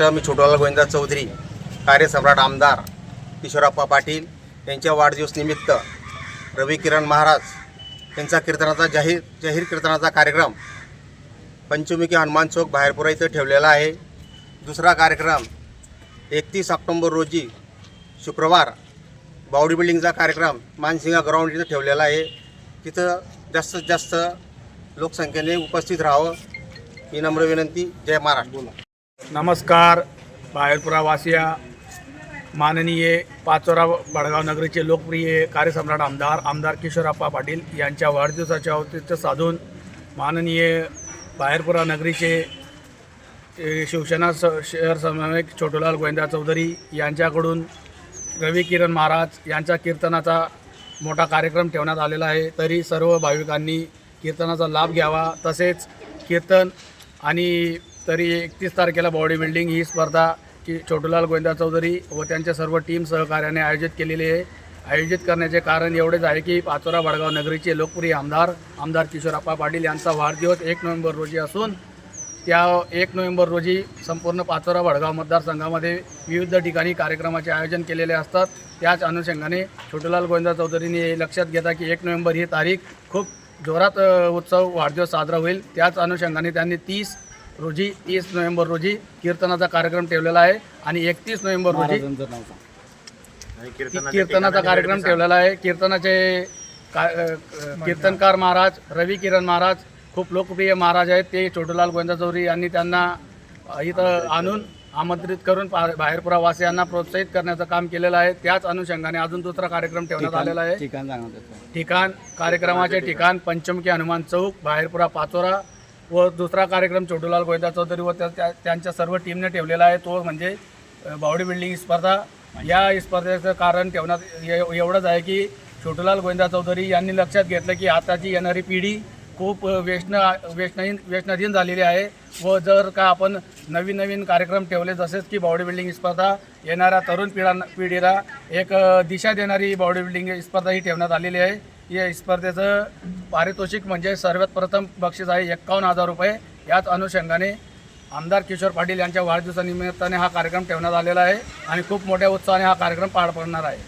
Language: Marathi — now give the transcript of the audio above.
महाराष्ट्र मी छोटूलाल गोविंदा चौधरी कार्यसम्राट आमदार किशोरप्पा पाटील यांच्या वाढदिवसनिमित्त रवी किरण महाराज यांचा कीर्तनाचा जाहीर जाहीर कीर्तनाचा कार्यक्रम पंचमुखी हनुमान चौक बाहेरपुरा इथं ठेवलेला आहे. दुसरा कार्यक्रम एकतीस ऑक्टोंबर रोजी शुक्रवार बावडी बिल्डिंगचा कार्यक्रम मानसिंगा ग्राउंड इथं ठेवलेला आहे. तिथं जास्तीत जास्त लोकसंख्येने उपस्थित राहावं. ही नम्र विनंती. जय महाराष्ट्र. बोला नमस्कार बाहेरपुरावासिया माननीय पाचोरा बडगाव नगरीचे लोकप्रिय कार्यसम्राट आमदार आमदार किशोरप्पा पाटील यांच्या वाढदिवसाचे औचित्य साधून माननीय बाहेरपुरा नगरीचे शिवसेना स शहर समन्वयक छोटूलाल गोविंदा चौधरी यांच्याकडून रवी किरण महाराज यांच्या कीर्तनाचा मोठा कार्यक्रम ठेवण्यात आलेला आहे. तरी सर्व भाविकांनी कीर्तनाचा लाभ घ्यावा. तसेच कीर्तन आणि तरी एकतीस तारखेला बॉडी बिल्डिंग ही स्पर्धा की छोटूलाल गोविंदा चौधरी व त्यांच्या सर्व टीम सहकार्याने आयोजित केलेली आहे. आयोजित करण्याचे कारण एवढेच आहे की पाचोरा वडगाव नगरीचे लोकप्रिय आमदार आमदार किशोरप्पा पाटील यांचा वाढदिवस एक नोव्हेंबर रोजी असून त्या एक नोव्हेंबर रोजी संपूर्ण पाचोरा वडगाव मतदारसंघामध्ये विविध ठिकाणी कार्यक्रमाचे आयोजन केलेले असतात. त्याच अनुषंगाने छोटूलाल गोविंदा चौधरीने हे लक्षात घेता की एक नोव्हेंबर ही तारीख खूप जोरात उत्सव वाढदिवस साजरा होईल. त्याच अनुषंगाने त्यांनी तीस रोजी तीस नोव्हेंबर रोजी कीर्तनाचा कार्यक्रम ठेवलेला आहे आणि एकतीस नोव्हेंबर रोजी कीर्तनाचा कार्यक्रम ठेवलेला आहे. कीर्तनाचे का कीर्तनकार महाराज रवी किरण महाराज खूप लोकप्रिय महाराज आहेत. ते छोटूलाल गोविंदा चौधरी यांनी त्यांना इथं आणून आमंत्रित करून पा- बाहेरपुरा वासियांना प्रोत्साहित करण्याचं काम केलेलं आहे. त्याच अनुषंगाने अजून दुसरा कार्यक्रम ठेवण्यात आलेला आहे. ठिकाण कार्यक्रमाचे ठिकाण. पंचमुखी हनुमान चौक बाहेरपुरा पाचोरा व दुसरा कार्यक्रम छोटूलाल गोविंदा चौधरी व त्या- त्या- त्यांच्या सर्व टीमने ठेवलेला आहे. तो म्हणजे अ, बावडी बिल्डिंग स्पर्धा. या स्पर्धेचं कारण ठेवण्यात एवढंच आहे की छोटूलाल गोविंदा चौधरी यांनी लक्षात घेतलं की आताची येणारी पिढी खूप व्यसन व्यसनहीन व्यसनाधीन झालेली आहे व जर का आपण नवीन नवीन कार्यक्रम ठेवले जसेच की बॉडी बिल्डिंग स्पर्धा येणाऱ्या तरुण पिढा पिढीला एक दिशा देणारी बॉडी बिल्डिंग स्पर्धा ही ठेवण्यात आलेली आहे. या स्पर्धेचं पारितोषिक म्हणजे सर्वात प्रथम बक्षीस आहे एक्कावन्न हजार रुपये. याच अनुषंगाने आमदार किशोर पाटील यांच्या वाढदिवसानिमित्ताने हा कार्यक्रम ठेवण्यात आलेला आहे आणि खूप मोठ्या उत्साहाने हा कार्यक्रम पार पडणार आहे.